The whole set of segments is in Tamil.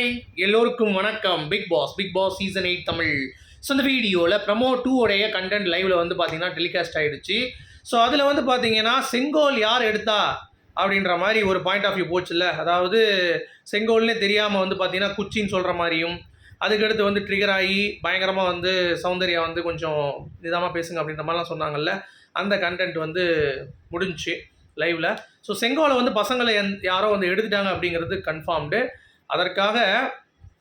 ஹாய் எல்லோருக்கும் வணக்கம். Big boss big boss season eight Tamil. So இந்த வீடியோவில் ப்ரமோ டூ உடைய கண்டென்ட் லைவில் வந்து பார்த்தீங்கன்னா டெலிகாஸ்ட் ஆயிடுச்சு. ஸோ அதில் வந்து பார்த்தீங்கன்னா செங்கோல் யார் எடுத்தா அப்படின்ற மாதிரி ஒரு பாயிண்ட் ஆஃப் வியூ போச்சுல்ல. அதாவது செங்கோல்னே தெரியாமல் வந்து பார்த்தீங்கன்னா குச்சின்னு சொல்கிற மாதிரியும் அதுக்கடுத்து வந்து ட்ரிகர் ஆகி பயங்கரமாக வந்து சௌந்தர்யா வந்து கொஞ்சம் நிதானமாக பேசுங்க அப்படின்ற மாதிரிலாம் சொன்னாங்கல்ல. அந்த கண்டென்ட் வந்து முடிஞ்சுச்சு லைவில் ஸோ செங்கோலை வந்து பசங்களை எந் யாரோ வந்து எடுத்துட்டாங்க அப்படிங்கிறது கன்ஃபார்ம்டு அதற்காக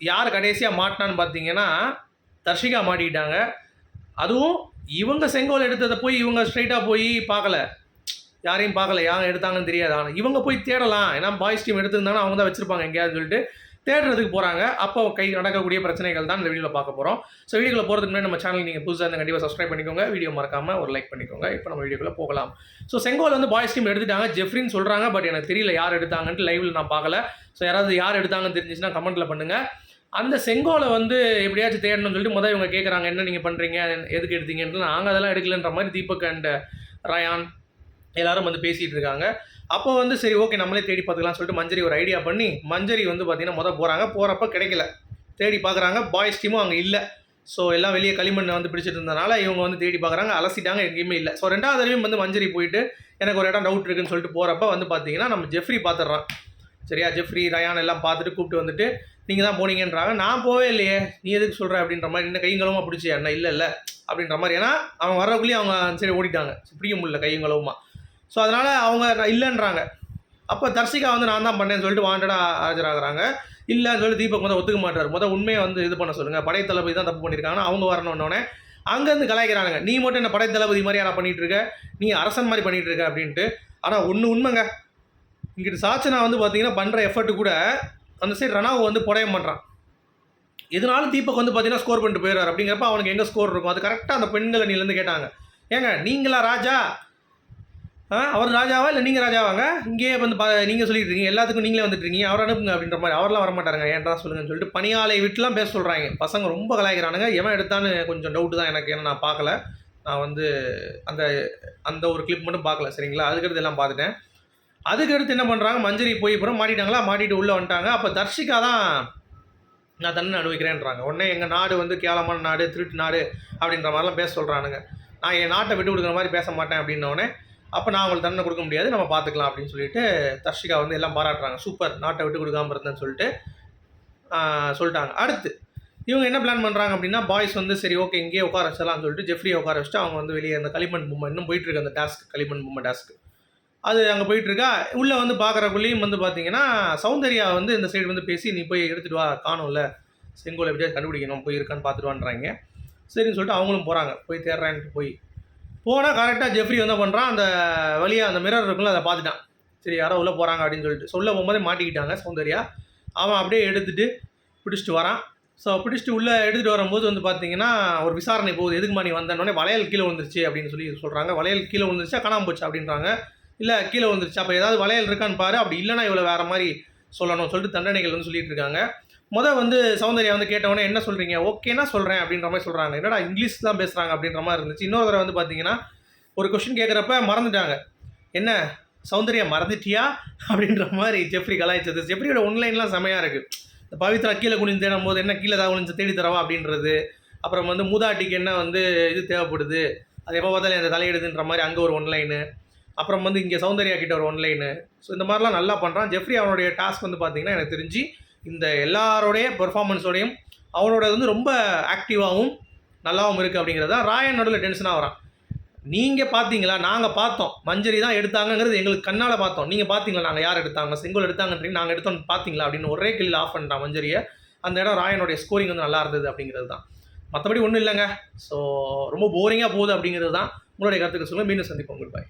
யார் கடைசியாக மாட்டினான்னு பார்த்தீங்கன்னா தர்ஷிகா மாட்டிக்கிட்டாங்க. அதுவும் இவங்க செங்கோல் எடுத்ததை போய் இவங்க ஸ்ட்ரைட்டாக போய் பார்க்கல. யாரையும் பார்க்கல யாரும் எடுத்தாங்கன்னு தெரியாது. ஆனால் இவங்க போய் தேடலாம். ஏன்னா பாய்ஸ் டீம் எடுத்திருந்தாங்கன்னா அவங்க தான் வச்சுருப்பாங்க எங்கேயாவது சொல்லிட்டு. தேடுறதுக்கு போகிறாங்க அப்போ கை நடக்கக்கூடிய பிரச்சனைகள் தான் இந்த வீடியோவில் பார்க்க போகிறோம் ஸோ வீடியோவில் போகிறதுக்கு முன்னாடி நம்ம சேனல் நீங்கள் புதுசாக இருந்தால் கண்டிப்பாக சப்ஸ்கிரைப் பண்ணிக்கோங்க. வீடியோ மறக்காமல் ஒரு லைக் பண்ணிக்கோங்க. இப்போ நம்ம வீடியோக்குள்ளே போகலாம். ஸோ செங்கோல் வந்து பாய்ஸ் டீம் எடுத்துட்டாங்க. ஜெஃப்ரின்னு சொல்கிறாங்க பட் எனக்கு தெரியல யார் எடுத்தாங்கன்ட்டு லைவில் நான் பார்க்கல. ஸோ யாராவது யார் எடுத்தாங்கன்னு தெரிஞ்சிச்சுன்னா கமெண்ட்டில் பண்ணுங்கள் அந்த செங்கோலை வந்து எப்படியாச்சும் தேடணும்னு சொல்லிட்டு முதல் இவங்க கேட்குறாங்க என்ன நீங்கள் பண்ணுறீங்க எதுக்கு எடுத்தீங்கன்ட்டு? நாங்கள் அதெல்லாம் எடுக்கலன்ற மாதிரி தீபக் அண்ட் ரயான் எல்லாரும் வந்து பேசிகிட்டு இருக்காங்க. அப்போ வந்து சரி ஓகே நம்மளே தேடி பார்த்துக்கலாம்னு சொல்லிட்டு மஞ்சரி ஒரு ஐடியா பண்ணி மஞ்சரி வந்து பார்த்தீங்கன்னா மொதல் போகிறாங்க போகிறப்ப கிடைக்கல. தேடி பார்க்குறாங்க. பாய்ஸ் டீமும் அங்கே இல்லை. ஸோ எல்லாம் வெளியே களிமண்ணை வந்து பிடிச்சிட்டு இருந்தனால இவங்க வந்து தேடி பார்க்குறாங்க. அலசிட்டாங்க எங்கேயுமே இல்லை. ஸோ ரெண்டாவது தடவையும் வந்து மஞ்சரி போயிட்டு எனக்கு ஒரு இடம் டவுட் இருக்குன்னு சொல்லிட்டு போகிறப்ப வந்து பார்த்தீங்கன்னா நம்ம ஜெஃப்ரி பார்த்துட்றான் சரியா? ஜெஃப்ரி ரயான் எல்லாம் பார்த்துட்டு கூப்பிட்டு வந்துட்டு நீங்கள் தான் போனீங்கன்றாங்க. நான் போவே இல்லையே. நீ எதுக்கு சொல்கிற அப்படின்ற மாதிரி என்ன கைங்களுமா பிடிச்சி என்ன இல்லை இல்லை. அப்படின்ற மாதிரி. ஏன்னா அவன் வர்றதுக்குள்ளேயும் அவங்க சரி ஓடிட்டாங்க. பிடிக்க முடியல கையங்களவுமா ஸோ அதனால் அவங்க இல்லைன்றாங்க. அப்போ தர்சிகா வந்து நான் தான் பண்ணேன்னு சொல்லிட்டு வாண்டடாக ஆஜராகிறாங்க. இல்லைன்னு சொல்லி தீபக் வந்து ஒத்துக்க மாட்டார். முதல் உண்மையை வந்து இது பண்ண சொல்லுங்கள் படை தளபதி தான் தப்பு பண்ணியிருக்காங்கன்னா அவங்க வரணுன்னொடனே அங்கேருந்து கலாய்க்கிறாங்க நீ மட்டும் என்ன படை தளபதி மாதிரி யாரா பண்ணிகிட்டு இருக்க? நீ அரசன் மாதிரி பண்ணிகிட்டு இருக்க அப்படின்ட்டு. ஆனால் ஒன்று உண்மைங்க. இங்கிட்டு சாச்சனா வந்து பார்த்தீங்கன்னா பண்ணுற எஃபர்ட் கூட அந்த சைடு ரணாவை வந்து புடைய பண்ணுறான் இதனால தீபக் வந்து பார்த்தீங்கன்னா ஸ்கோர் பண்ணிட்டு போயிடுறாரு. அப்படிங்கிறப்ப அவனுக்கு எங்கே ஸ்கோர் இருக்கும்? அது கரெக்டாக அந்த பெண்கள் நீலேருந்து கேட்டாங்க. ஏங்க நீங்களா ராஜா? அவர் ராஜாவா இல்லை நீங்கள் ராஜாவாங்க? இங்கேயே வந்து பா நீங்கள் சொல்லிட்டு இருக்கீங்க. எல்லாத்துக்கும் நீங்களே வந்துட்டு இருக்கீங்க. அவர் அனுப்புங்க அப்படின்ற மாதிரி. அவர்லாம் வரமாட்டாருங்க. ஏன்டா சொல்லுங்கன்னு சொல்லிட்டு பணியாலை விட்டுலாம் பேச சொல்கிறாங்க பசங்க ரொம்ப கலாய்க்கிறானுங்க. எவன் எடுத்தான்னு கொஞ்சம் டவுட்டு தான் எனக்கு. ஏன்னா நான் பார்க்கல. நான் வந்து அந்த அந்த ஒரு கிளிப் மட்டும் பார்க்கல. சரிங்களா? அதுக்கடுத்து எல்லாம் பார்த்துட்டேன். அதுக்கடுத்து என்ன பண்ணுறாங்க மஞ்சரி போய் அப்புறம் மாட்டிட்டாங்களா? மாட்டிட்டு உள்ளே வந்துட்டாங்க. அப்போ தர்ஷிகா தான் நான் தண்ணி அனுபவிக்கிறேன்றாங்க. உடனே எங்கள் நாடு வந்து கேவலமான நாடு திருட்டு நாடு அப்படின்ற மாதிரிலாம் பேச சொல்கிறானுங்க நான் என் நாட்டை விட்டு கொடுக்குற மாதிரி பேச மாட்டேன் அப்படின்னோடனே அப்போ நான் அவங்களுக்கு தண்டனை கொடுக்க முடியாது நம்ம பார்த்துக்கலாம் அப்படின்னு சொல்லிட்டு தர்ஷிகா வந்து எல்லாம் பாராட்டுறாங்க. சூப்பர் நாட்டை விட்டு கொடுக்காம இருந்தேன்னு சொல்லிட்டு சொல்லிட்டாங்க. அடுத்து இவங்க என்ன பிளான் பண்ணுறாங்க அப்படின்னா பாய்ஸ் வந்து சரி ஓகே இங்கேயே உட்கார வச்சலாம்னு சொல்லிட்டு ஜெஃப்ரியை உட்கார வச்சுட்டு அவங்க வந்து வெளியே அந்த களிமண் பொம்மை இன்னும் போயிட்டுருக்கு அந்த டாஸ்க் களிமண் பொம்மை டாஸ்க் அது அங்கே போயிட்டுருக்கா உள்ளே வந்து பார்க்குறக்குள்ளேயும் வந்து பார்த்தீங்கன்னா சௌந்தர்யா வந்து இந்த சைடு வந்து பேசி நீ போய் எடுத்துகிட்டு வா காணும்ல. செங்கோல் எப்படியாவது கண்டுபிடிக்கணும் போய் இருக்கான்னு பார்த்துட்டு வான்றாங்க. சரின்னு சொல்லிட்டு அவங்களும் போகிறாங்க போய் தேடுறான்ட்டு போய் போனால் கரெக்டாக ஜெஃப்ரி என்ன பண்ணுறான் அந்த வழியாக அந்த மிரர் இருக்குல்ல அதை பார்த்துட்டான். சரி யாரோ உள்ளே போகிறாங்க அப்படின்னு சொல்லிட்டு. சொல்ல போகும்போதே மாட்டிக்கிட்டாங்க சௌந்தர்யா. அவன் அப்படியே எடுத்துகிட்டு பிடிச்சிட்டு வரான். ஸோ பிடிச்சிட்டு உள்ளே எடுத்துகிட்டு வரும்போது வந்து பார்த்தீங்கன்னா ஒரு விசாரணை போகுது. எதுக்குமா நீ வந்தோடனே வளையல் கீழே விழுந்துருச்சு அப்படின்னு சொல்லி சொல்கிறாங்க வளையல் கீழே விழுந்துருச்சா காணாமல் போச்சு அப்படின்றாங்க. இல்லை கீழே விழுந்துருச்சு? அப்போ ஏதாவது வளையல் இருக்கான்னு பாரு. அப்படி இல்லைன்னா இவ்வளோ வேறு மாதிரி சொல்லணும் சொல்லிட்டு தண்டனைகள் வந்து சொல்லிட்டு இருக்காங்க. முத வந்து சௌந்தர்யா வந்து கேட்டவொடனே என்ன சொல்கிறீங்க ஓகேனா சொல்கிறேன் அப்படின்ற மாதிரி சொல்கிறாங்க என்னடா இங்கிலீஷ் தான் பேசுகிறாங்க அப்படின்ற மாதிரி இருந்துச்சு. இன்னொரு தடவை வந்து பார்த்தீங்கன்னா ஒரு கொஷின் கேட்குறப்ப மறந்துட்டாங்க. என்ன? சௌந்தர்யா மறந்துட்டியா? அப்படின்ற மாதிரி ஜெஃப்ரி கலாய்ச்சது. ஜெஃப்ரியோட ஒன்லைன்லாம் செமையாக இருக்குது இந்த பவித்ரா கீழே குனிந்து தேடும் போது என்ன கீழே தான் குனிஞ்சு தேடி தரவா அப்படின்றது. அப்புறம் வந்து மூதாட்டிக்கு என்ன வந்து இது தேவைப்படுது? அது எப்போ பார்த்தாலும் அந்த தலையிடுதுன்ற மாதிரி அங்கே ஒரு ஒன்லைனு அப்புறம் வந்து இங்கே சௌந்தர்யா கிட்ட ஒரு ஒன்லைனு ஸோ இந்த மாதிரிலாம் நல்லா பண்ணுறான் ஜெஃப்ரி அவனுடைய டாஸ்க் வந்து பார்த்தீங்கன்னா எனக்கு தெரிஞ்சு இந்த எல்லாரோடைய பெர்ஃபார்மன்ஸோடையும் அவனோட வந்து ரொம்ப ஆக்டிவாகவும் நல்லாவும் இருக்குது அப்படிங்கிறது தான் ராயன் நடுவில் டென்ஷனாக வரான். நீங்கள் பார்த்தீங்களா நாங்கள் பார்த்தோம். மஞ்சரி தான் எடுத்தாங்கங்கிறது எங்களுக்கு கண்ணால் பார்த்தோம். நீங்கள் பார்த்தீங்களா நாங்கள் யார் எடுத்தாங்க? செங்கோல் எடுத்தாங்கன்றீங்க. நாங்கள் எடுத்தோம் பார்த்தீங்களா அப்படின்னு ஒரே கில்லில் ஆஃப் பண்ணிட்டான் மஞ்சரியை. அந்த இடம் ராயனுடைய ஸ்கோரிங் வந்து நல்லா இருந்தது அப்படிங்கிறது தான். மற்றபடி ஒன்றும் இல்லைங்க. ஸோ ரொம்ப போரிங்காக போகுது அப்படிங்கிறது தான். உங்களுடைய கருத்துக்கு சொல்லுங்கள் மீண்டும் சந்திப்போம். குட் பாய்